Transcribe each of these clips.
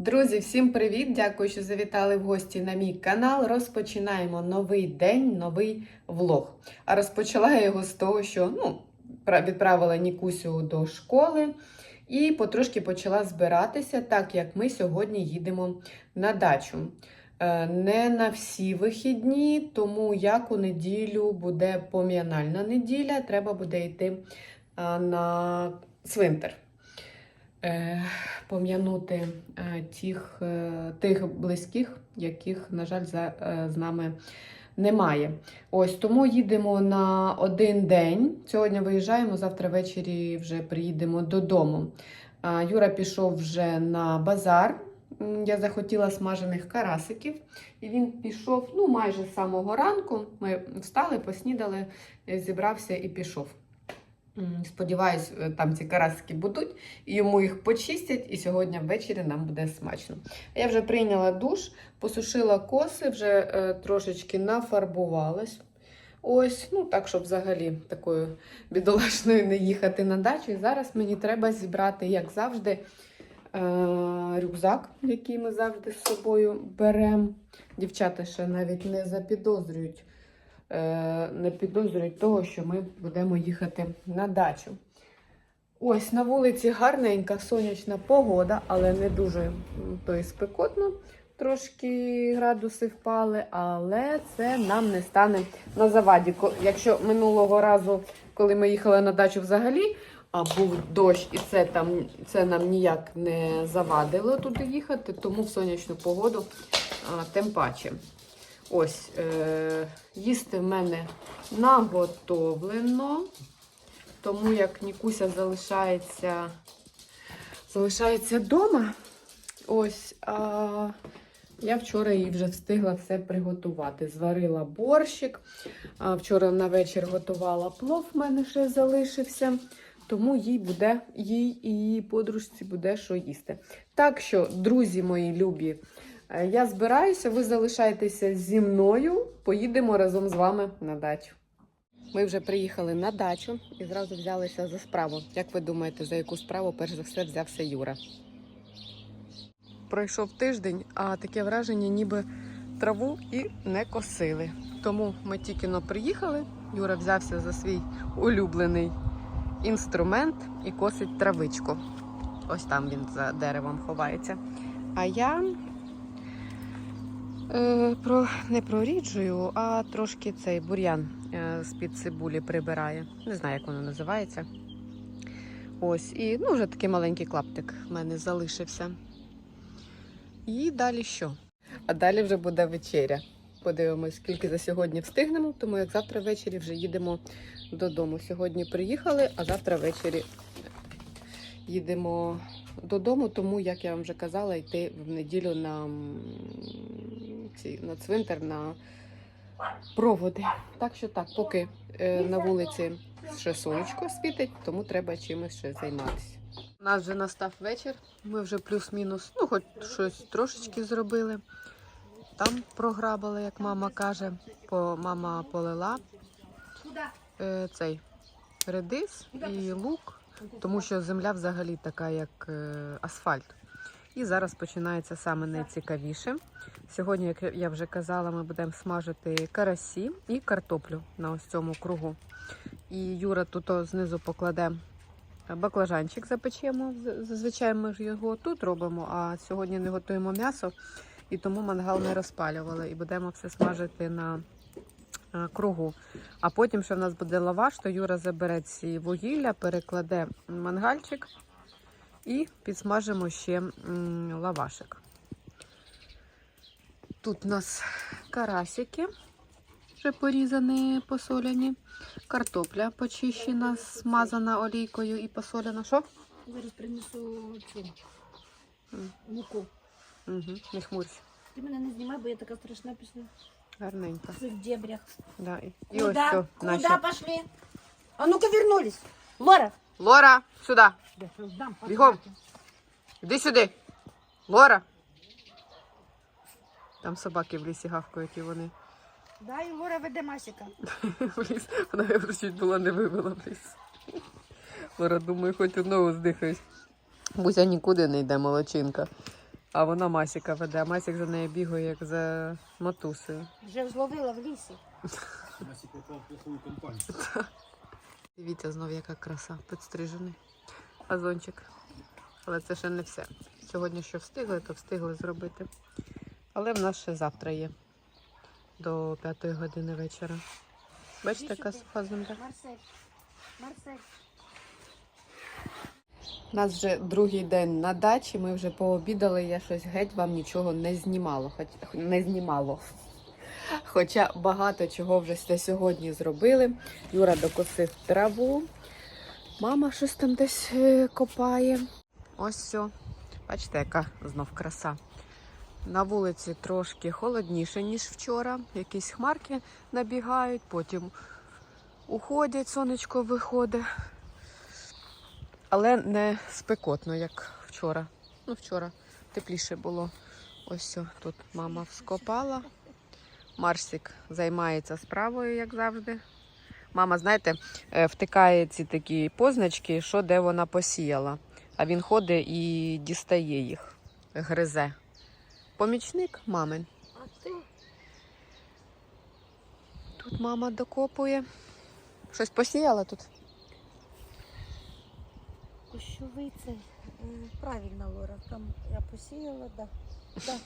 Друзі, всім привіт! Дякую, що завітали в гості на мій канал. Розпочинаємо новий день, новий влог. А розпочала я його з того, що ну, відправила Нікусю до школи і потрошки почала збиратися, так як ми сьогодні їдемо на дачу. Е, Не на всі вихідні, тому як у неділю буде пом'янальна неділя, треба буде йти на цвинтар. Е, пом'янути е, тих, е, тих близьких, яких, на жаль, за, з нами немає. Ось тому їдемо на один день. Сьогодні виїжджаємо, завтра ввечері вже приїдемо додому. Юра пішов вже на базар. Я захотіла смажених карасиків, і він пішов ну, майже з самого ранку. Ми встали, поснідали, зібрався і пішов. Сподіваюсь, е, там ці карасики будуть, і йому їх почистять, і сьогодні ввечері нам буде смачно. Я вже прийняла душ, посушила коси, вже е, трошечки нафарбувалась. Ось, ну так, щоб взагалі такою бідолашною не їхати на дачу. І зараз мені треба зібрати, як завжди, е, рюкзак, який ми завжди з собою беремо. Дівчата ще навіть не запідозрюють не підозрюють того, що ми будемо їхати на дачу. Ось на вулиці гарненька сонячна погода, але не дуже то і спекотно. Трошки градуси впали, але це нам не стане на заваді. Якщо минулого разу, коли ми їхали на дачу взагалі, а був дощ, і це там це нам ніяк не завадило туди їхати, тому в сонячну погоду а, тим паче. Ось, е, їсти в мене наготовлено, тому як Нікуся залишається, залишається вдома. Ось, а я вчора їй вже встигла все приготувати. Зварила борщик. А вчора на вечір готувала плов, в мене ще залишився. Тому їй буде, їй і її подружці буде що їсти. Так що, друзі мої любі, Я збираюся, ви залишайтеся зі мною. Поїдемо разом з вами на дачу. Ми вже приїхали на дачу і зразу взялися за справу. Як ви думаєте, за яку справу перш за все взявся Юра? Пройшов тиждень, а таке враження, ніби траву і не косили. Тому ми тільки но приїхали. Юра взявся за свій улюблений інструмент і косить травичку. Ось там він за деревом ховається. А я Е, про, не проріджую, а трошки цей бур'ян е, з-під цибулі прибирає. Не знаю, як воно називається. Ось, і ну, вже такий маленький клаптик в мене залишився. І далі що? А далі вже буде вечеря. Подивимось, скільки за сьогодні встигнемо, тому як завтра ввечері вже їдемо додому. Сьогодні приїхали, а завтра ввечері їдемо додому, тому, як я вам вже казала, йти в неділю на, ці, на цвинтар на проводи. Так що так, поки е, на вулиці ще сонечко світить, тому треба чимось ще займатися. У нас вже настав вечір. Ми вже плюс-мінус, ну, хоч щось трошечки зробили. Там програбили, як мама каже, по мама полила е, цей редис і лук, тому що земля взагалі така, як е, асфальт. І зараз починається саме найцікавіше. Сьогодні, як я вже казала, ми будемо смажити карасі і картоплю на ось цьому кругу. І Юра тут знизу покладе баклажанчик, запечемо. Зазвичай ми ж його тут робимо, а сьогодні не готуємо м'ясо, і тому мангал не розпалювали. І будемо все смажити на е, кругу. А потім, що в нас буде лаваш, то Юра забере ці вугілля, перекладе мангальчик і підсмажимо ще лавашик. Тут у нас карасики вже порізані, посоляні. Картопля почищена, смазана олійкою і посолена. Що? Зараз принесу цю муку. Угу, не хмурся. Ти мене не знімай, бо я така страшна після Гарненько. цих дебрях. Да. І, і ось все. Куда Наші. пошли? А ну-ка вернулись. Лора. Лора, сюди. Бігом. Іди сюди. Лора. Там собаки в лісі гавкають і вони Да, і Лора веде Масіка. в ліс. Вона його чуть була не вивела в ліс. Лора, думаю, хоч одного здихаюсь. Буся нікуди не йде, молодчинка. А вона Масіка веде, а Масік за нею бігає, як за матусею. Вже зловила в лісі. Масі попав в плохую компанію. Дивіться знов, яка краса, підстрижений газончик. Але це ще не все. Сьогодні що встигли, то встигли зробити. Але в нас ще завтра є до п'ятої години вечора. Бачите, яка суха земля? У нас вже другий день на дачі. Ми вже пообідали. Я щось геть вам нічого не знімало. Хоч не знімало. Хоча багато чого вже сьогодні зробили. Юра докосив траву. Мама щось там десь е, копає. Ось все. Бачите, яка знов краса. На вулиці трошки холодніше, ніж вчора. Якісь хмарки набігають, потім уходять, сонечко виходить. Але не спекотно, як вчора. Ну, вчора тепліше було. Ось все, тут мама вскопала. Марсик займається справою, як завжди. Мама, знаєте, е, втикає ці такі позначки, що де вона посіяла. А він ходить і дістає їх, гризе. Помічник мамин. А ти? Тут мама докопує. Щось посіяла тут. Кущовий цей. Правильно, Лора. Там я посіяла, да. да.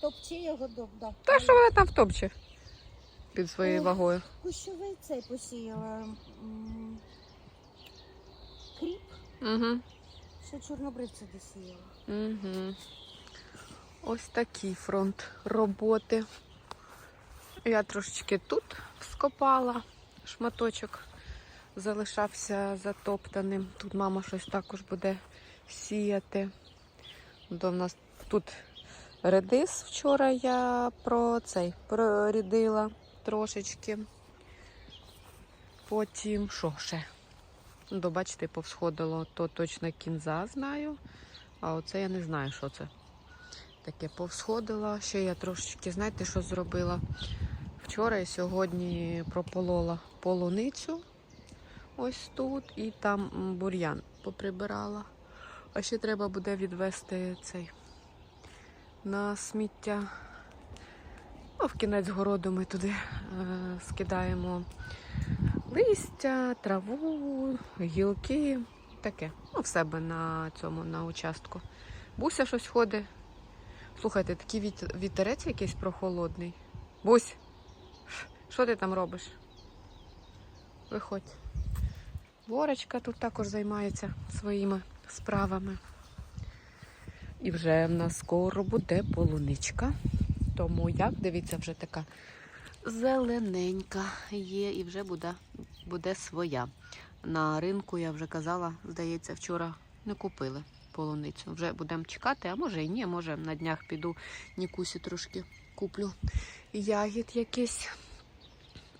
Топчи його, да. Та що вона там втопче під своєю вагою. Кущовий цей посіяла. м, Кріп. Угу. Ще чорнобривця досіяла. Угу. Ось такий фронт роботи. Я трошечки тут скопала шматочок, залишався затоптаним. Тут мама щось також буде сіяти. До в нас тут редис вчора я про цей прорідила трошечки. Потім що ще? Ну, бачите, повсходило, то точно кінза знаю. А оце я не знаю, що це. Таке повсходила. Ще я трошечки, знаєте, що зробила? Вчора і сьогодні прополола полуницю ось тут, і там бур'ян поприбирала. А ще треба буде відвести цей на сміття. Ну, в кінець городу ми туди е, скидаємо листя, траву, гілки. Таке. Ну, в себе на цьому на участку. Буся щось ходить. Слухайте, такий віт- вітерець якийсь прохолодний. Бусь, що ти там робиш? Виходь. Ворочка тут також займається своїми справами. І вже в нас скоро буде полуничка. Тому як, дивіться, вже така зелененька є і вже буде, буде своя. На ринку я вже казала, здається, вчора не купили полуницю. Вже будемо чекати, а може і ні, може на днях піду Нікусі трошки куплю ягід якісь.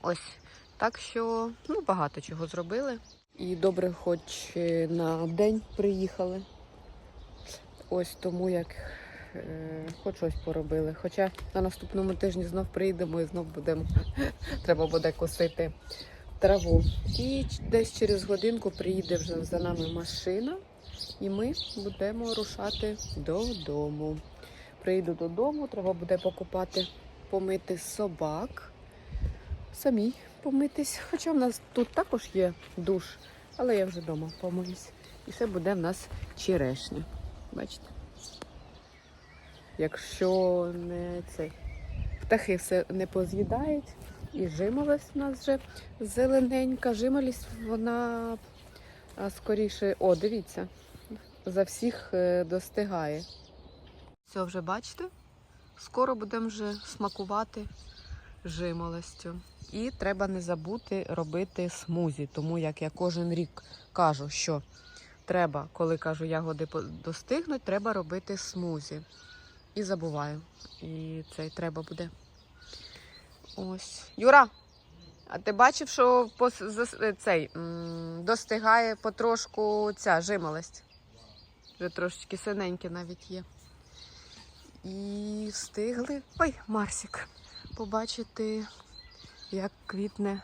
Ось. Так що ну, багато чого зробили. І добре, хоч е, на день приїхали. Ось тому як е, хоч щось поробили. Хоча на наступному тижні знов приїдемо і знов будемо. Треба буде косити траву. І десь через годинку приїде вже за нами машина, і ми будемо рушати додому. Приїду додому, треба буде покупати, помити собак, самі помитись. Хоча в нас тут також є душ, але я вже вдома помиюсь. І це буде в нас черешня. Бачите? Якщо не цей птахи все не поз'їдають, і жимолость у нас вже зелененька. Жимолість вона скоріше, о, дивіться, за всіх е, достигає. Все, вже бачите? Скоро будемо вже смакувати жимолостю. І треба не забути робити смузі, тому як я кожен рік кажу, що треба, коли кажу, ягоди достигнуть, треба робити смузі. І забуваю. І це треба буде. Ось. Юра, а ти бачив, що цей, достигає потрошку ця жимолость? Вже трошечки синеньке навіть є. І встигли. Ой, Марсик, побачити, як квітне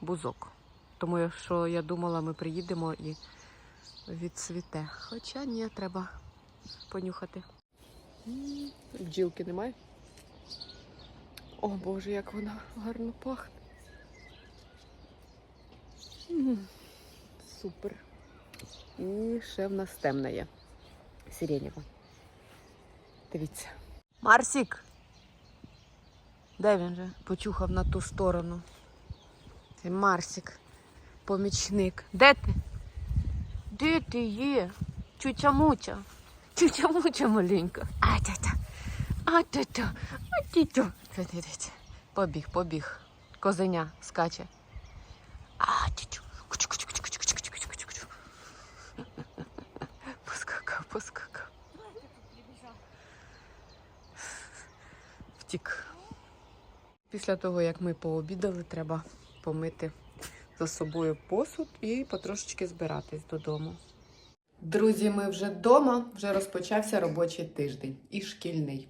бузок. Тому що я думала, ми приїдемо і відцвіте. Хоча ні, треба понюхати. Бджілки немає? О Боже, як вона гарно пахне. Супер. І ще в нас темна є. Сиренєва. Дивіться. Марсік! Де він же? Почухав на ту сторону. Це Марсік, помічник. Де ти? Де ти є? Чуча муча. Чуча муча маленька. А та-та. А та-та. А тітю. Побіг, побіг. Козеня скаче. А тітю. Поскакав, поскакав. Втік. Після того, як ми пообідали, треба помити за собою посуд і потрошечки збиратись додому. Друзі, ми вже вдома, вже розпочався робочий тиждень і шкільний.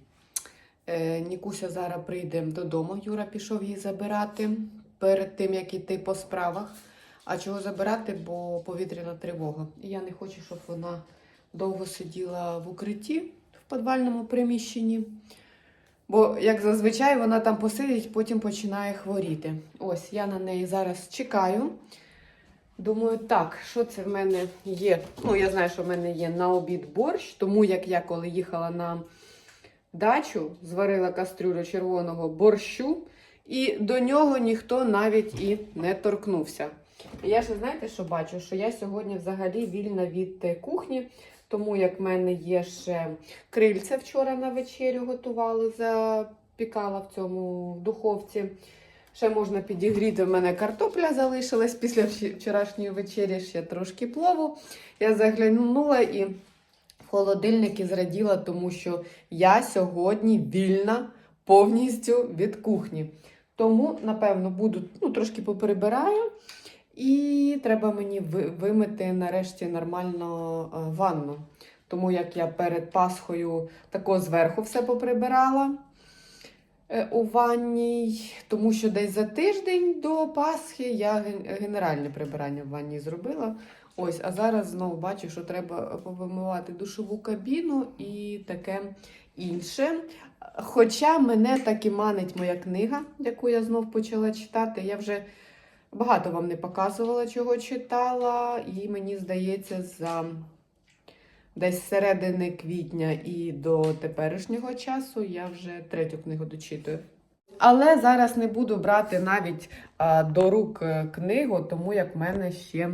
Е, Нікуся зараз прийде додому. Юра пішов її забирати перед тим, як іти по справах. А чого забирати, бо повітряна тривога. І я не хочу, щоб вона довго сиділа в укритті в підвальному приміщенні. Бо, як зазвичай, вона там посидить, потім починає хворіти. Ось я на неї зараз чекаю. Думаю, так, що це в мене є? Ну, я знаю, що в мене є на обід борщ, тому як я коли їхала на дачу, зварила кастрюлю червоного борщу, і до нього ніхто навіть і не торкнувся. І Я ще знаєте, що бачу? Що я сьогодні взагалі вільна від е, кухні, тому як в мене є ще крильця вчора на вечерю готували, запікала в цьому в духовці. Ще можна підігріти. В мене картопля залишилась після вчорашньої вечері ще трошки плову. Я заглянула і в холодильник і зраділа, тому що я сьогодні вільна повністю від кухні. Тому, напевно, буду ну, трошки поприбираю. І треба мені вимити нарешті нормально е, ванну. Тому як я перед Пасхою тако зверху все поприбирала е, у ванній, тому що десь за тиждень до Пасхи я генеральне прибирання в ванні зробила. Ось, а зараз знову бачу, що треба повимивати душову кабіну і таке інше. Хоча мене так і манить моя книга, яку я знов почала читати. Я вже багато вам не показувала, чого читала, і мені здається, за десь середини квітня і до теперішнього часу я вже третю книгу дочитую. Але зараз не буду брати навіть а, до рук е, книгу, тому як в мене ще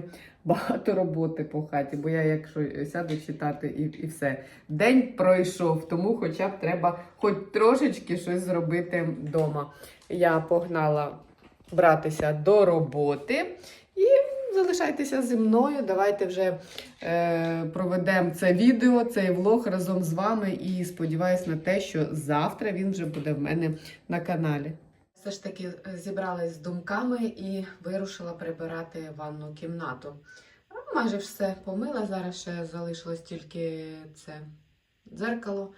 багато роботи по хаті, бо я, якщо сяду читати і, і все. День пройшов, тому хоча б треба хоч трошечки щось зробити вдома. Я погнала братися до роботи і залишайтеся зі мною. Давайте вже е, проведемо це відео, цей влог разом з вами. І сподіваюся на те, що завтра він вже буде в мене на каналі. Все ж таки е, зібралась з думками і вирушила прибирати ванну кімнату. Майже все помила. Зараз ще залишилось тільки це дзеркало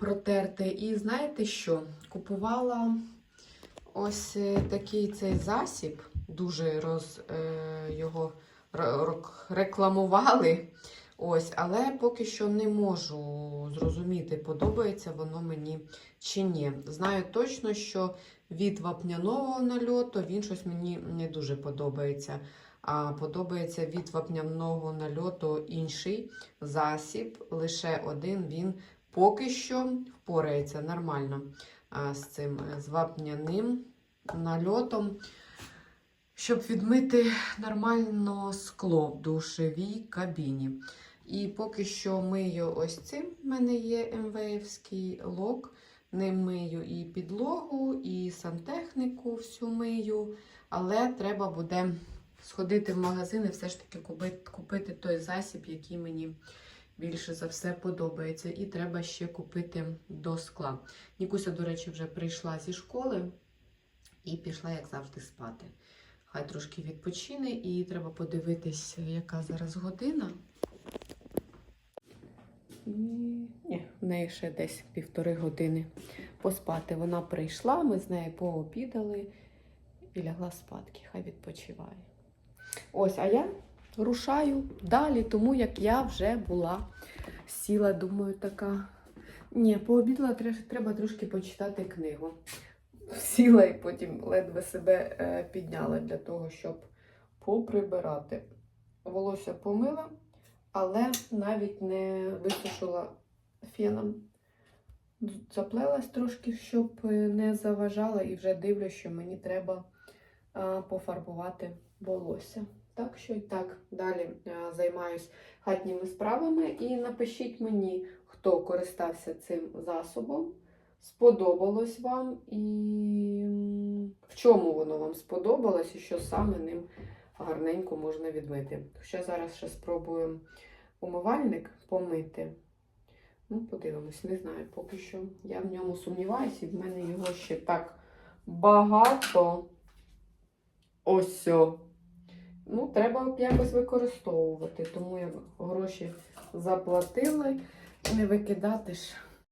протерти. І знаєте що? Купувала ось е, такий цей засіб, дуже роз, е, його рекламували. Ось, але поки що не можу зрозуміти, подобається воно мені чи ні. Знаю точно, що від вапняного нальоту він щось мені не дуже подобається. А подобається від вапняного нальоту інший засіб, лише один він поки що впорається нормально з цим е, з нальотом, щоб відмити нормально скло в душовій кабіні. І поки що мию ось цим. У мене є МВФський лок. Ним мию і підлогу, і сантехніку всю мию. Але треба буде сходити в магазин і все ж таки купити, купити той засіб, який мені більше за все подобається. І треба ще купити до скла. Нікуся, до речі, вже прийшла зі школи і пішла, як завжди, спати. Хай трошки відпочине, і треба подивитись, яка зараз година. Ні, в неї ще десь півтори години поспати. Вона прийшла, ми з нею пообідали і лягла спадки. Хай відпочиває. Ось, а я рушаю далі, тому як я вже була сіла, думаю, така Ні, пообідала, треба трошки почитати книгу. Сіла і потім ледве себе е, підняла для того, щоб поприбирати. Волосся помила, але навіть не висушила феном. Заплелась трошки, щоб не заважала, і вже дивлюсь, що мені треба пофарбувати волосся. Так що і так, далі е, займаюсь хатніми справами. І напишіть мені, хто користався цим засобом, сподобалось вам і в чому воно вам сподобалось, і що саме ним гарненько можна відмити. Ще зараз ще спробую умивальник помити. Ну, подивимось, не знаю поки що. Я в ньому сумніваюся, і в мене його ще так багато. Ось. Ну, треба якось використовувати, тому я гроші заплатили. Не викидати ж